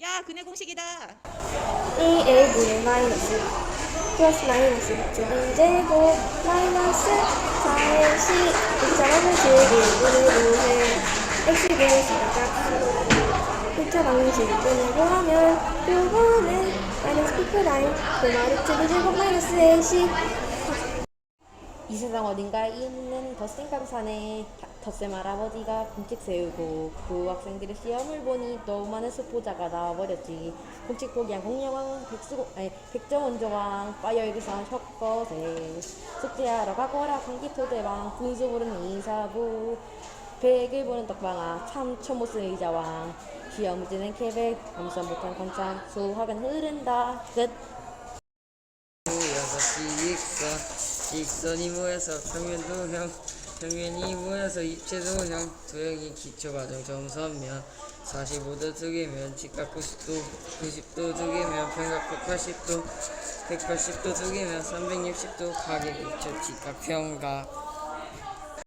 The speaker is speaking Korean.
야, 근해 공식이다. 2a분의 마이너스 플러스 마이너스 2는 제곱 마이너스 4의 시 입자방을 즐기 1분의 5해 x분의 시각값 입자 방정식을 꺼내고 하면 요거는 마이너스 p 프라임 그마 루트 제곱 마이너스 a시 이 세상 어딘가에 있는 덧셈 강산에 덧셈 할아버지가 공책 세우고 그 학생들의 시험을 보니 너무 많은 수포자가 나와버렸지. 공책 포기한 공룡왕 백수공 아니 백정원조왕 파이어일기상 혁거세 숙제하러 가거라 강기토대왕 분수 부르는 이사부 백을 보는 떡방아 참 초모스 의자왕 시험 문제는 케백 감수 못한 관참 수학은 흐른다 끝. 직선 직선이 모여서 평면 도형 평면이 모여서 입체 도형. 도형이 기초과정 점선면 45도 두 개면 직각 90도 90도 두 개면 평각 180도 180도 두 개면 360도 가격 2초 직각 평각